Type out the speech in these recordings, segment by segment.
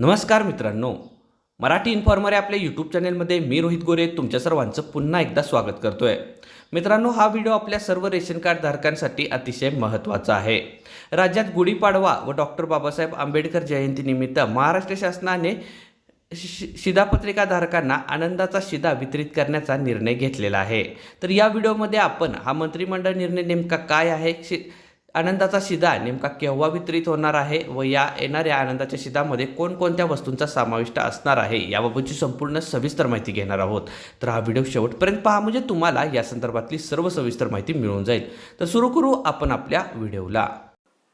नमस्कार मित्रांनो. मराठी इन्फॉर्मर या आपल्या यूट्यूब चॅनेलमध्ये मी रोहित गोरे तुमच्या सर्वांचं पुन्हा एकदा स्वागत करतो आहे मित्रांनो हा व्हिडिओ आपल्या सर्व रेशन कार्ड धारकांसाठी अतिशय महत्त्वाचा आहे. राज्यात गुढीपाडवा व डॉक्टर बाबासाहेब आंबेडकर जयंतीनिमित्त महाराष्ट्र शासनाने शि शिधापत्रिका धारकांना आनंदाचा शिधा वितरित करण्याचा निर्णय घेतलेला आहे. तर या व्हिडिओमध्ये आपण हा मंत्रिमंडळ निर्णय नेमका काय आहे? शि आनंदाचा शिदा नेमका केव्हा वितरित होणार आहे व या येणाऱ्या आनंदाच्या शिदामध्ये कोणकोणत्या वस्तूंचा समाविष्ट असणार आहे याबाबतची संपूर्ण सविस्तर माहिती घेणार आहोत. तर हा व्हिडिओ शेवटपर्यंत पहा म्हणजे तुम्हाला या संदर्भातली सर्व सविस्तर माहिती मिळून जाईल. तर सुरू करू आपण आपल्या व्हिडिओला.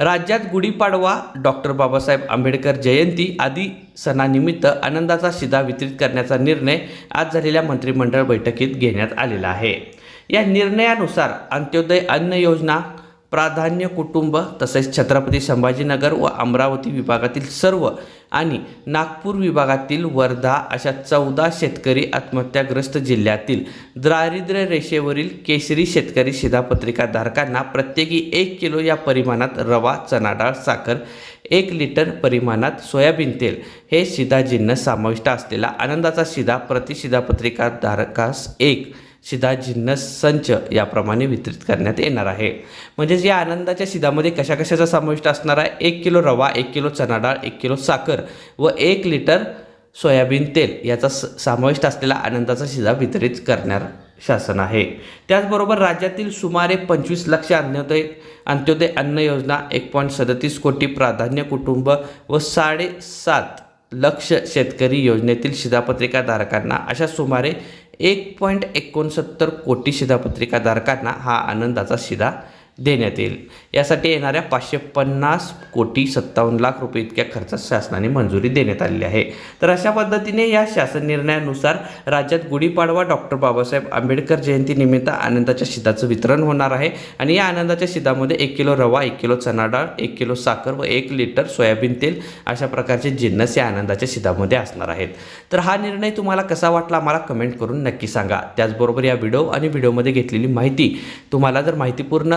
राज्यात गुढीपाडवा डॉक्टर बाबासाहेब आंबेडकर जयंती आदी सणानिमित्त आनंदाचा शिधा वितरित करण्याचा निर्णय आज झालेल्या मंत्रिमंडळ बैठकीत घेण्यात आलेला आहे. या निर्णयानुसार अंत्योदय अन्न योजना प्राधान्य कुटुंब तसेच छत्रपती संभाजीनगर व अमरावती विभागातील सर्व आणि नागपूर विभागातील वर्धा अशा चौदा शेतकरी आत्महत्याग्रस्त जिल्ह्यातील दारिद्र्य रेषेवरील केशरी शेतकरी शिधापत्रिका धारकांना प्रत्येकी एक किलो या परिमाणात रवा चणा डाळ साखर एक लिटर परिमाणात सोयाबीन तेल हे शिधा जिन्नस समाविष्ट असलेला आनंदाचा शिधा प्रतिशिधापत्रिका धारकास एक. शिधा जिन्नस संच याप्रमाणे वितरित करण्यात येणार आहे. म्हणजेच या आनंदाच्या शिधामध्ये कशा कशाचा समाविष्ट असणार आहे? एक किलो रवा एक किलो चणा डाळ एक किलो साखर व एक लिटर सोयाबीन तेल याचा स समाविष्ट असलेला आनंदाचा शिधा वितरित करणार शासन आहे. त्याचबरोबर राज्यातील सुमारे पंचवीस लक्ष अंत्योदय अंत्योदय अन्न योजना एक पॉईंट सदतीस कोटी प्राधान्य कुटुंब व साडेसात लक्ष शेतकरी योजनेतील शिधापत्रिका धारकांना अशा सुमारे एक पॉईंट एकोणसत्तर कोटी शिधापत्रिका धारकांना हा आनंदाचा शिधा देण्यात येईल. यासाठी येणाऱ्या पाचशे पन्नास कोटी सत्तावन्न लाख रुपये इतक्या खर्चात शासनाने मंजुरी देण्यात आलेली आहे. तर अशा पद्धतीने या शासन निर्णयानुसार राज्यात गुढीपाडवा डॉक्टर बाबासाहेब आंबेडकर जयंतीनिमित्त आनंदाच्या शिधाचं वितरण होणार आहे. आणि या आनंदाच्या शिधामध्ये एक किलो रवा एक किलो चणा डाळ एक किलो साखर व एक लिटर सोयाबीन तेल अशा प्रकारचे जिन्नस या आनंदाच्या शिधामध्ये असणार आहेत. तर हा निर्णय तुम्हाला कसा वाटला आम्हाला कमेंट करून नक्की सांगा. त्याचबरोबर या व्हिडिओ आणि व्हिडिओमध्ये घेतलेली माहिती तुम्हाला जर माहितीपूर्ण